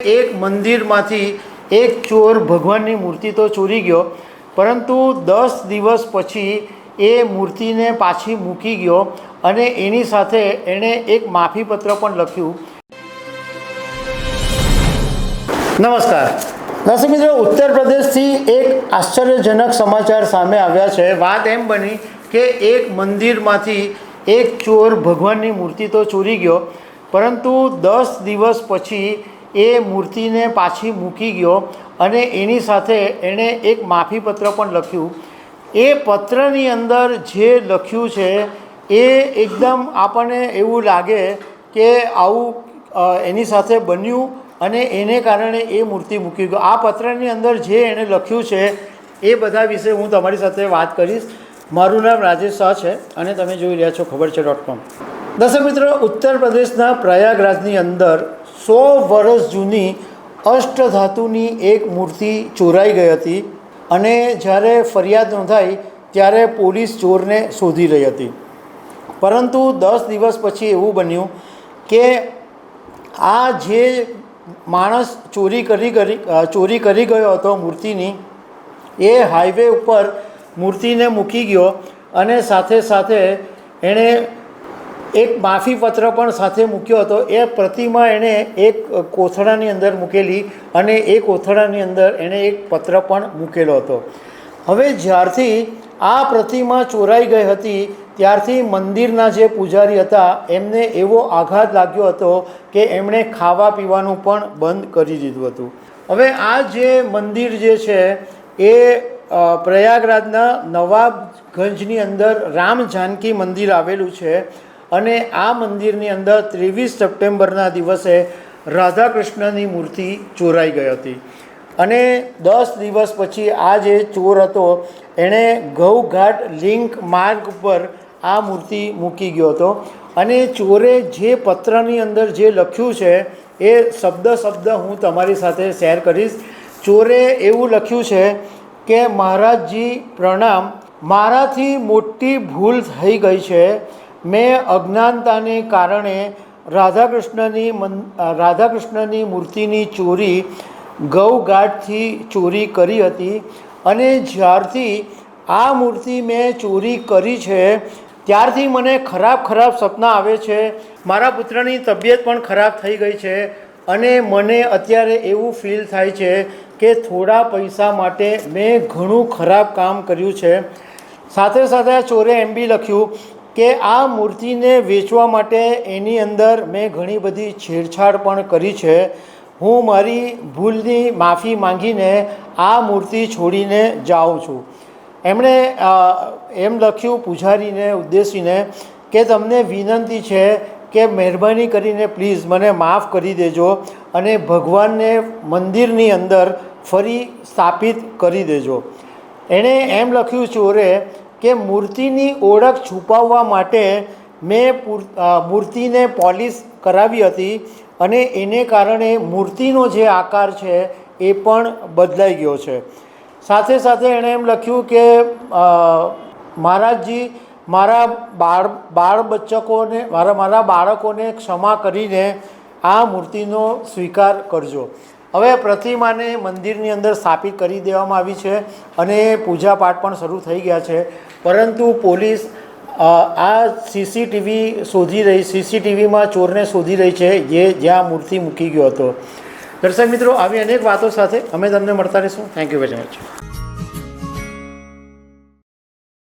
એક મંદિરમાંથી એક ચોર ભગવાનની મૂર્તિ તો ચોરી ગયો, પરંતુ દસ દિવસ પછી એ મૂર્તિને પાછી મૂકી ગયો અને એની સાથે એણે એક માફીપત્ર પણ લખ્યું. નમસ્કાર. દર્શક મિત્રો, ઉત્તર પ્રદેશથી એક આશ્ચર્યજનક સમાચાર સામે આવ્યા છે. વાત એમ બની કે એક મંદિરમાંથી એક ચોર ભગવાનની મૂર્તિ તો ચોરી ગયો, પરંતુ દસ દિવસ પછી એ મૂર્તિને પાછી મૂકી ગયો અને એની સાથે એણે એક માફીપત્ર પણ લખ્યું. એ પત્રની અંદર જે લખ્યું છે, એ એકદમ આપણને એવું લાગે કે આવું એની સાથે બન્યું અને એને કારણે એ મૂર્તિ મૂકી ગયો. આ પત્રની અંદર જે એણે લખ્યું છે, એ બધા વિશે હું તમારી સાથે વાત કરીશ. મારું નામ રાજેશ શાહ છે અને તમે જોઈ રહ્યા છો ખબર છે ડોટ કોમ દર્શક મિત્રો, ઉત્તર પ્રદેશના પ્રયાગરાજની અંદર સો વર્ષ જૂની અષ્ટધાતુની એક મૂર્તિ ચોરાઈ ગઈ હતી અને જ્યારે ફરિયાદ નોંધાઈ ત્યારે પોલીસ ચોરને શોધી રહી હતી. પરંતુ દસ દિવસ પછી એવું બન્યું કે આ જે માણસ ચોરી કરી કરી ચોરી કરી ગયો હતો મૂર્તિની, એ હાઈવે ઉપર મૂર્તિને મૂકી ગયો અને સાથે સાથે એણે એક માફીપત્ર પણ સાથે મૂક્યો હતો. એ પ્રતિમા એણે એક કોથળાની અંદર મૂકેલી અને એ કોથળાની અંદર એણે એક પત્ર પણ મૂકેલો હતો. હવે જ્યારથી આ પ્રતિમા ચોરાઈ ગઈ હતી, ત્યારથી મંદિરના જે પૂજારી હતા, એમને એવો આઘાત લાગ્યો હતો કે એમણે ખાવા પીવાનું પણ બંધ કરી દીધું હતું. હવે આ જે મંદિર જે છે, એ પ્રયાગરાજના નવાબગંજની અંદર રામ જાનકી મંદિર આવેલું છે. અને આ મંદિરની અંદર ત્રેવીસ સપ્ટેમ્બરના દિવસે રાધા કૃષ્ણની મૂર્તિ ચોરાઈ ગઈ હતી. અને દસ દિવસ પછી આ જે ચોર હતો, એણે ઘઉઘાટ લિંક માર્ગ પર આ મૂર્તિ મૂકી ગયો હતો. અને ચોરે જે પત્રની અંદર જે લખ્યું છે, એ શબ્દ શબ્દ હું તમારી સાથે શેર કરીશ. ચોરે એવું લખ્યું છે કે, મહારાજજી, પ્રણામ. મારાથી મોટી ભૂલ થઈ ગઈ છે. મેં અજ્ઞાનતાને કારણે રાધાકૃષ્ણની મન રાધાકૃષ્ણની મૂર્તિની ચોરી ગૌઘાટથી ચોરી કરી હતી અને જ્યારથી આ મૂર્તિ મેં ચોરી કરી છે, ત્યારથી મને ખરાબ ખરાબ સપના આવે છે, મારા પુત્રની તબિયત પણ ખરાબ થઈ ગઈ છે અને મને અત્યારે એવું ફીલ થાય છે કે થોડા પૈસા માટે મેં ઘણું ખરાબ કામ કર્યું છે. સાથે સાથે આ ચોરે એમ બી લખ્યું કે આ મૂર્તિને વેચવા માટે એની અંદર મેં ઘણી બધી છેડછાડ પણ કરી છે. હું મારી ભૂલની માફી માંગીને આ મૂર્તિ છોડીને જાઉં છું. એમણે એમ લખ્યું પૂજારીને, ઉદ્દેશીને કે તમને વિનંતી છે કે મહેરબાની કરીને પ્લીઝ મને માફ કરી દેજો અને ભગવાનને મંદિરની અંદર ફરી સ્થાપિત કરી દેજો. એણે એમ લખ્યું, ચોરે કે મૂર્તિની ઓળખ છુપાવવા માટે મેં મૂર્તિને પોલિશ કરાવી હતી અને એને કારણે મૂર્તિનો જે આકાર છે એ પણ બદલાઈ ગયો છે. સાથે સાથે એણે એમ લખ્યું કે મહારાજજી, મારા બાળ બાળ બચ્ચકોને, મારા મારા બાળકોને ક્ષમા કરીને આ મૂર્તિનો સ્વીકાર કરજો. હવે પ્રતિમાને મંદિરની અંદર સ્થાપિત કરી દેવામાં આવી છે અને પૂજાપાઠ પણ શરૂ થઈ ગયા છે. પરંતુ પોલીસ આ સીસીટીવી શોધી રહી, સીસીટીવીમાં ચોરને શોધી રહી છે જે જ્યાં મૂર્તિ મૂકી ગયો હતો. દર્શક મિત્રો, આવી અનેક વાતો સાથે અમે તમને મળતા રહીશું. Thank you very much